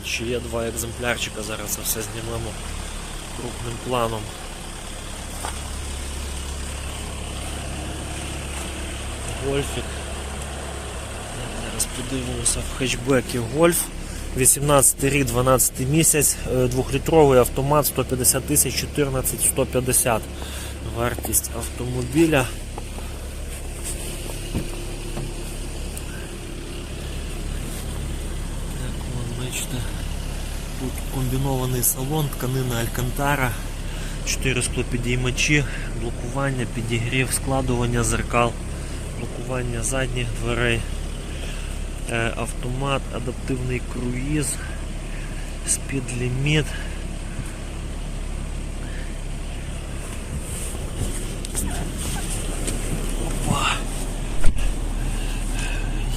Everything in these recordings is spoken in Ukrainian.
От ще є два екземплярчика, зараз це все знімемо крупним планом. Гольфік. Зараз подивимося в хетчбекі Гольф. 18 рік, 12 місяць, е, двохлітровий автомат 150 тисяч 14 150 вартість автомобіля. Так, вон, бачите, тут комбінований салон, тканина Алькантара, 4 склопідіймачі, блокування, підігрів, складування зеркал, блокування задніх дверей, е, автомат, адаптивний круїз, спідліміт.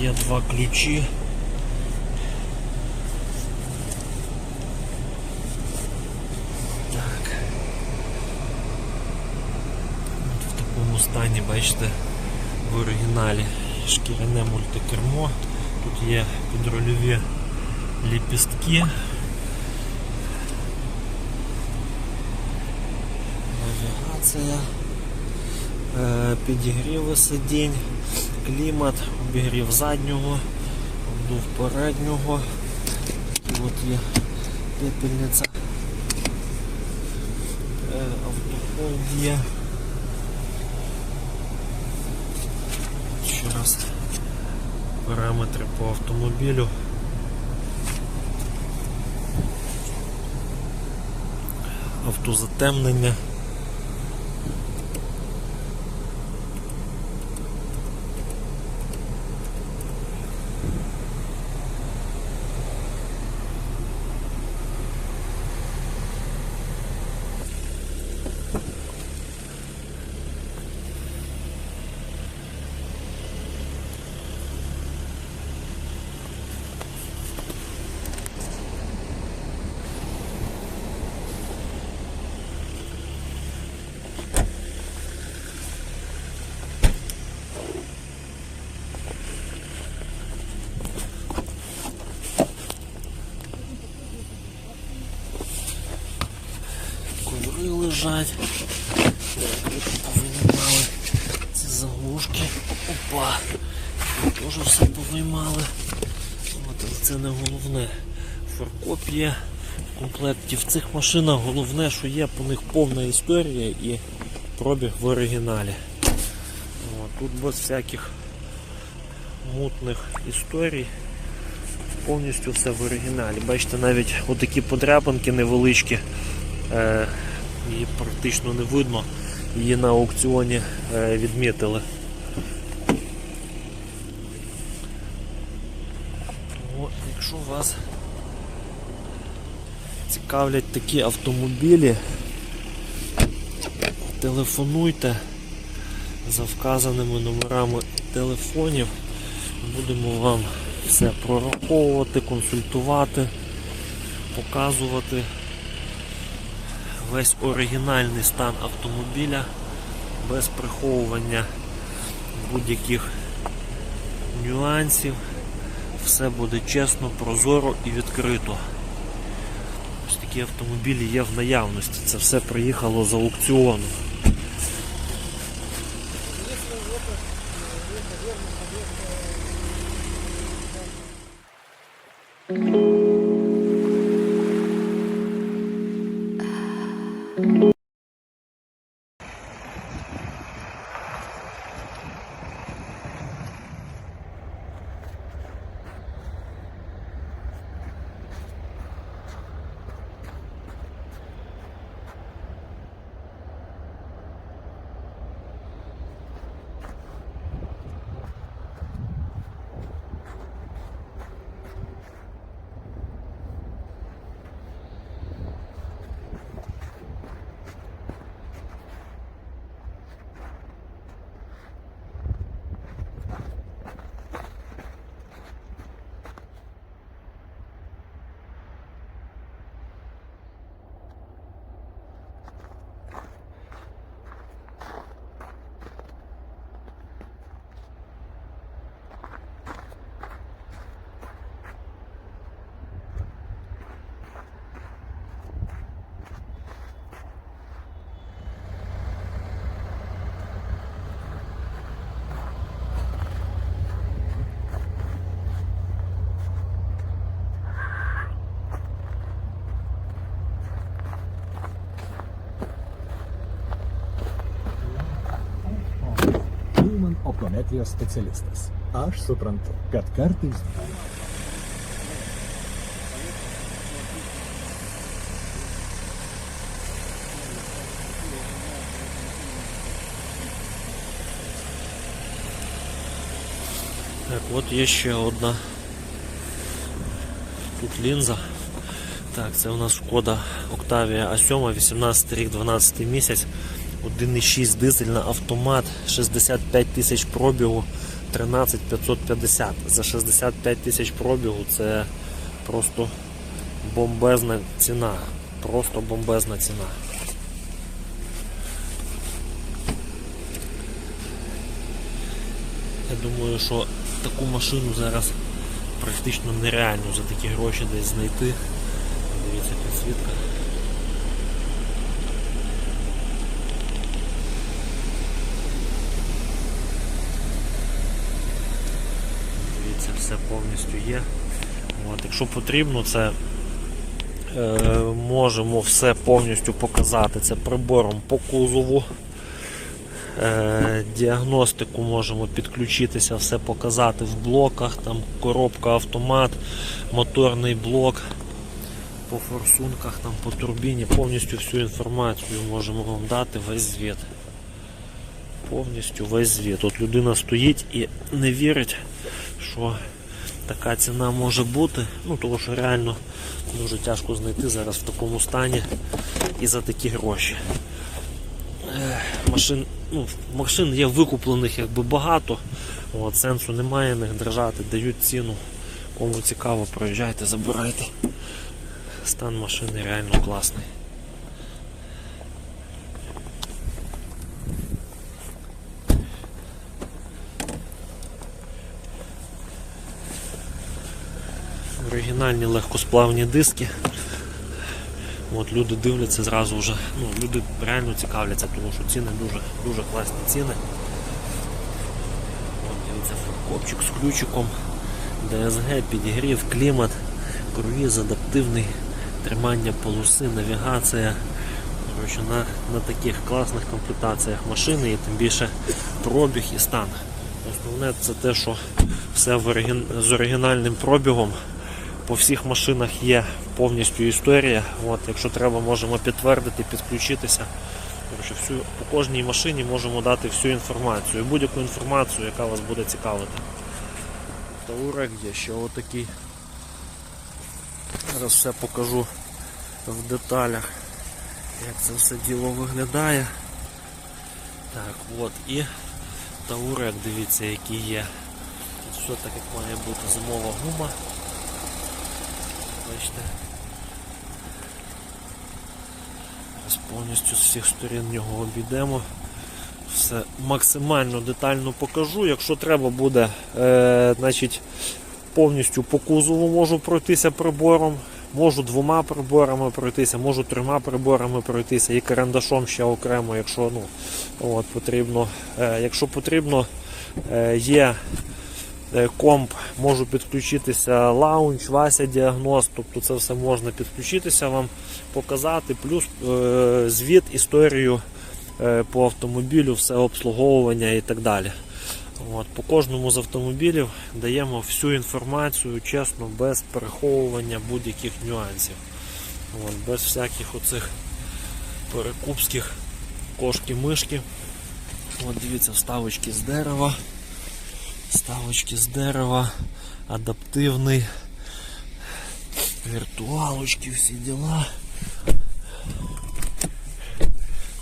Є два ключі. Так. От в такому стані, бачите, в оригіналі шкіряне мультикермо. Тут є підрольові ліпістки. Навігація, е, підігріви сидінь, клімат, обігрів заднього, обдув переднього. І от є пепельниця. Е, є. Ще раз параметри по автомобілю. Автозатемнення. Лежать. Повиймали ці заглушки. Опа! Теж все повиймали. От, це не головне. Фаркоп є в комплекті. В цих машинах головне, що є по них повна історія і пробіг в оригіналі. От, тут без всяких мутних історій. Повністю все в оригіналі. Бачите, навіть отакі подряпинки невеличкі. Її практично не видно. Її на аукціоні е, відмітили. Тому, якщо вас цікавлять такі автомобілі, телефонуйте за вказаними номерами телефонів. Будемо вам все прораховувати, консультувати, показувати весь оригінальний стан автомобіля без приховування будь-яких нюансів. Все буде чесно, прозоро і відкрито. Ось такі автомобілі є в наявності. Це все приїхало з аукціону. optometrijos specialistas. Aš suprantu, kad kartais Так, от є ще одна. Тут лінза. Так, це у нас шкода Octavia A7, 18 рік, 12 місяць. 1,6 дизельна автомат, 65 тисяч пробігу, 13 550. За 65 тисяч пробігу це просто бомбезна ціна. Просто бомбезна ціна. Я думаю, що таку машину зараз практично нереально за такі гроші десь знайти. Дивіться, підсвітка. Дивіться, все повністю є. От, якщо потрібно, це е, можемо все повністю показати. Це прибором по кузову. Е, діагностику можемо підключитися, все показати в блоках, там коробка автомат, моторний блок, по форсунках, там, по турбіні, повністю всю інформацію можемо вам дати, весь звіт. Повністю весь звіт. От людина стоїть і не вірить, що така ціна може бути, ну тому що реально дуже тяжко знайти зараз в такому стані і за такі гроші машин, ну, машин є викуплених якби багато. От, сенсу немає них держати, дають ціну. Кому цікаво, проїжджайте, забирайте. Стан машини реально класний. Оригінальні легкосплавні диски. От люди дивляться зразу вже, ну, люди реально цікавляться, тому що ціни дуже дуже класні ціни. От, дивіться, фаркопчик з ключиком, ДСГ, підігрів, клімат, круїз, адаптивний, тримання полоси, навігація. Коротше, на, на таких класних комплектаціях машини і тим більше пробіг і стан. Основне це те, що все в оригін... з оригінальним пробігом. По всіх машинах є повністю історія. От, якщо треба, можемо підтвердити, підключитися. Коротше, всю, по кожній машині можемо дати всю інформацію, будь-яку інформацію, яка вас буде цікавити. Таурек є ще отакий. Зараз все покажу в деталях, як це все діло виглядає. Так, от і Таурек, дивіться, який є. Тут все так як має бути зимова гума. Бачите. Зараз повністю з всіх сторін його обійдемо. Все максимально детально покажу. Якщо треба буде, е, значить повністю по кузову можу пройтися прибором, можу двома приборами пройтися, можу трьома приборами пройтися і карандашом ще окремо, якщо ну, от, потрібно. Е, якщо потрібно, е, є е, комп, можу підключитися лаунч, Вася діагноз, тобто це все можна підключитися вам, показати, плюс е, звіт, історію е, по автомобілю, все обслуговування і так далі. От, по кожному з автомобілів даємо всю інформацію чесно, без переховування будь-яких нюансів. От, без всяких оцих перекупських кошки-мишки. От дивіться, вставочки з дерева. Ставочки з дерева, адаптивний, віртуалочки, всі діла.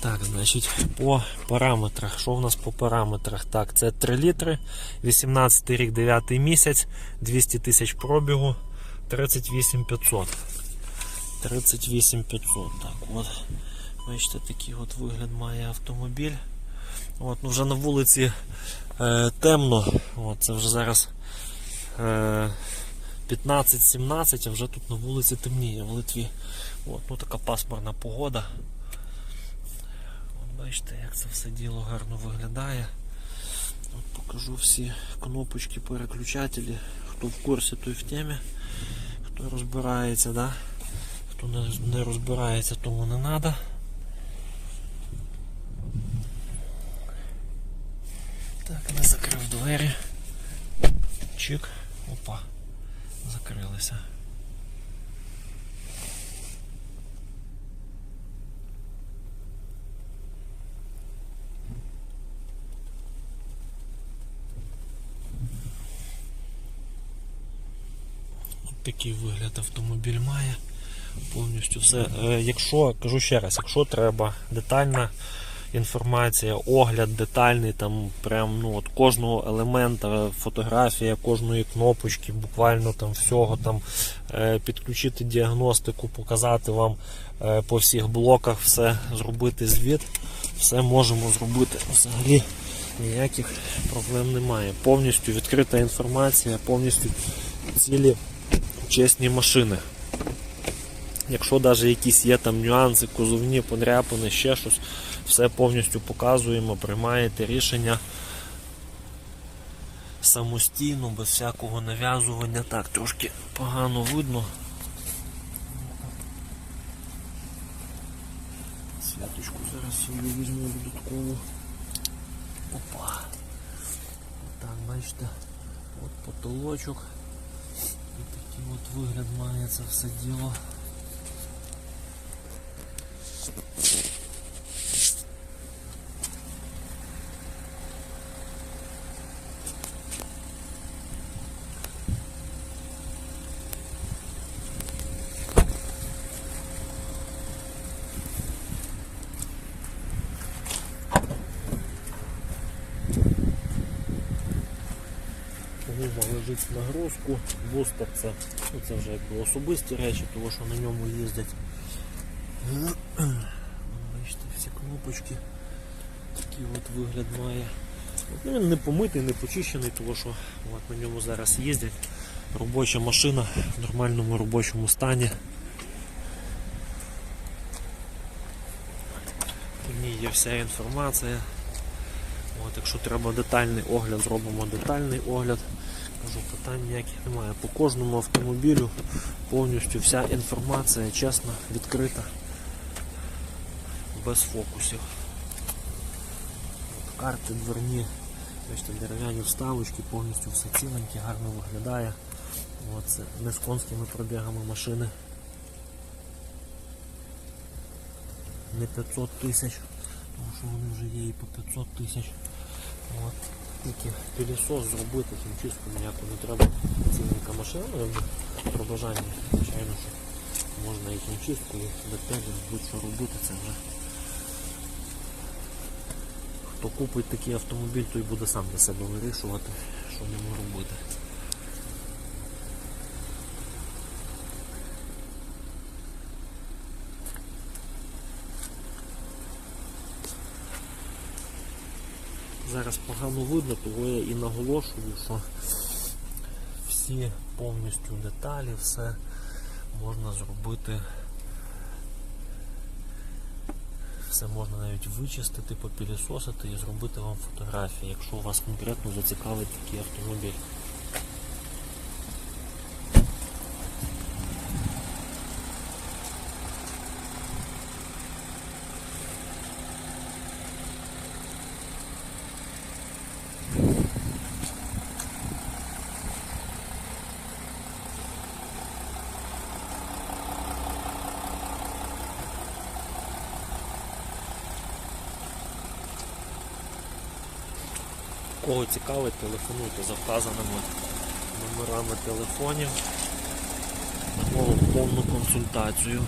Так, значить, по параметрах. Що в нас по параметрах? Так, це 3 літри, 18 рік, 9 місяць, 200 тисяч пробігу, 38 500. 38 500. Так, от. Бачите, такий от вигляд має автомобіль. От, ну Вже на вулиці е, темно. От, Це вже зараз е, 15-17, а вже тут на вулиці темніє в Литві. От, ну Така пасмурна погода. От, Бачите, як це все діло гарно виглядає. От, Покажу всі кнопочки, переключателі. Хто в курсі, той в темі. Хто розбирається, да? хто не, розбирається, тому не треба. Так, не закрив двері. Чик. Опа. Закрилися. Такий вигляд автомобіль має. Повністю все. Е, Якщо, кажу ще раз, якщо треба детальна інформація, огляд детальний, там прям ну, от кожного елемента, фотографія кожної кнопочки, буквально там всього там е, підключити діагностику, показати вам е, по всіх блоках все, зробити звіт, все можемо зробити. Взагалі ніяких проблем немає. Повністю відкрита інформація, повністю цілі чесні машини. Якщо навіть якісь є там нюанси, кузовні, подряпини, ще щось, все повністю показуємо, приймаєте рішення самостійно, без всякого нав'язування. Так, трошки погано видно. Святочку зараз собі візьму додаткову. Опа. Так, бачите, от потолочок. І такий от вигляд має це все діло. Гума нагрузку, бустер це, ну, це вже якби особисті речі, тому що на ньому їздять. Бачите, всі кнопочки. Такий от вигляд має. Ну, він не помитий, не почищений, тому що от, на ньому зараз їздять. Робоча машина в нормальному робочому стані. В ній є вся інформація. От, якщо треба детальний огляд, зробимо детальний огляд. Питань ніяких немає. По кожному автомобілю повністю вся інформація чесна, відкрита, без фокусів. От, карти дверні, бачите, дерев'яні вставочки, повністю все ціленьке, гарно виглядає. От, це не з конськими пробігами машини. Не 500 тисяч, тому що вони вже є і по 500 тисяч. От. Тільки пілісос зробити, хімчистку ніяку не треба. Цінника машина, ну, якби звичайно, що можна і хімчистку, і деталі, будь-що робити, це вже. Хто купить такий автомобіль, той буде сам для себе вирішувати, що йому робити. Зараз погано видно, того я і наголошую, що всі повністю деталі, все можна зробити. Все можна навіть вичистити, попілісосити і зробити вам фотографії, якщо вас конкретно зацікавить такий автомобіль. Кого цікавить, телефонуйте за вказаними номерами телефонів. Дамо повну консультацію.